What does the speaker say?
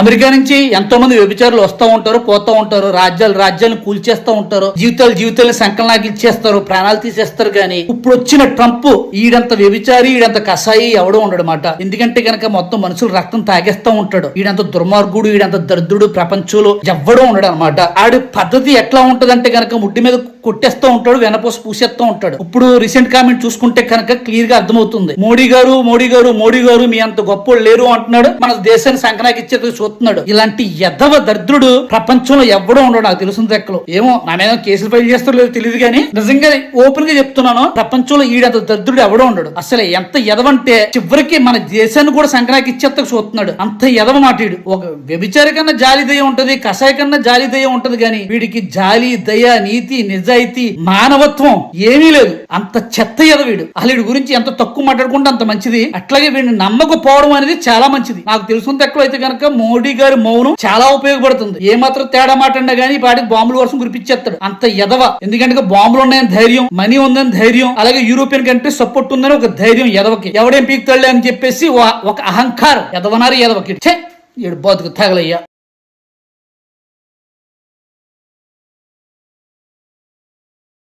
America నుంచి ఎంతో మంది వ్యభిచారులు వస్తూ ఉంటారు పోతూ ఉంటారు రాజ్యాలు రాజ్యాలను కూల్చేస్తూ ఉంటారు జీవితాలు జీవితాలను సంకలనాకి ఇచ్చేస్తారు ప్రాణాలు తీసేస్తారు కానీ ఇప్పుడు వచ్చిన ట్రంప్ ఈడంత వ్యభిచారి ఈడంత కషాయి ఎవడో ఉండడమాట. ఎందుకంటే కనుక మొత్తం మనుషులు రక్తం తాగేస్తూ ఉంటాడు. ఈడంత దుర్మార్గుడు ఈడంత దరిద్రుడు ప్రపంచంలో ఎవ్వడో ఉండడు అనమాట ఆడి పద్ధతి ఎట్లా ఉంటదంటే కనుక ముడ్డి మీద కొట్టేస్తూ ఉంటాడు వెనపోస పూసేస్తూ ఉంటాడు. ఇప్పుడు రీసెంట్ కామెంట్ చూసుకుంటే కనుక క్లియర్గా అర్థమవుతుంది. మోడీ గారు మోడీ గారు మోడీ గారు మీ అంత గొప్ప లేరు అంటున్నాడు. మన దేశాన్ని సంకనాకి ఇచ్చేది చూస్తున్నాడు ఇలాంటి ఎదవ దరిద్రుడు ప్రపంచంలో ఎవడో ఉండడు నాకు తెలుసు లెక్కలు ఏమో నా మీద కేసులు ఫైల్ చేస్తారో లేదో తెలియదు కానీ నిజంగా ఓపెన్గా చెప్తున్నాను ప్రపంచంలో ఈడంత దరిద్రుడు ఎవడో ఉండడు. అసలు ఎంత ఎదవంటే చివరికి మన దేశాన్ని కూడా సంక్రాంతి ఇచ్చేత్తకు చూస్తున్నాడు. అంత ఎదవ మాటీడు ఒక వ్యభిచారి కన్నా జాలి దయ ఉంటది కషాయ కన్నా జాలి దయ ఉంటది కానీ వీడికి జాలి దయ నీతి నిజాయితీ మానవత్వం ఏమీ లేదు. అంత చెత్త ఎదవీడు అసలు వీడి గురించి ఎంత తక్కువ మాట్లాడుకుంటే అంత మంచిది. అట్లాగే వీడిని నమ్మకపోవడం అనేది చాలా మంచిది. నాకు తెలుసుంత తక్కువ అయితే కనుక మోడీ గారి మౌనం చాలా ఉపయోగపడుతుంది. ఏ మాత్రం తేడా మాట్లాడినా గానీ వాటికి బాంబుల వర్షం కురిపించేస్తాడు. అంత ఎదవ. ఎందుకంటే బాంబులు ఉన్నాయని ధైర్యం మనీ ఉందని ధైర్యం అలాగే యూరోపియన్ కంట్రీ సపోర్ట్ ఉందని ఒక ధైర్యం ఎదవకి. ఎవడేం పీకుతాడులే అని చెప్పేసి ఒక- ఒక అహంకారం. ఎదవనారు ఎదవకి. ఛే, ఈడు బతుకు తగలయ్యా.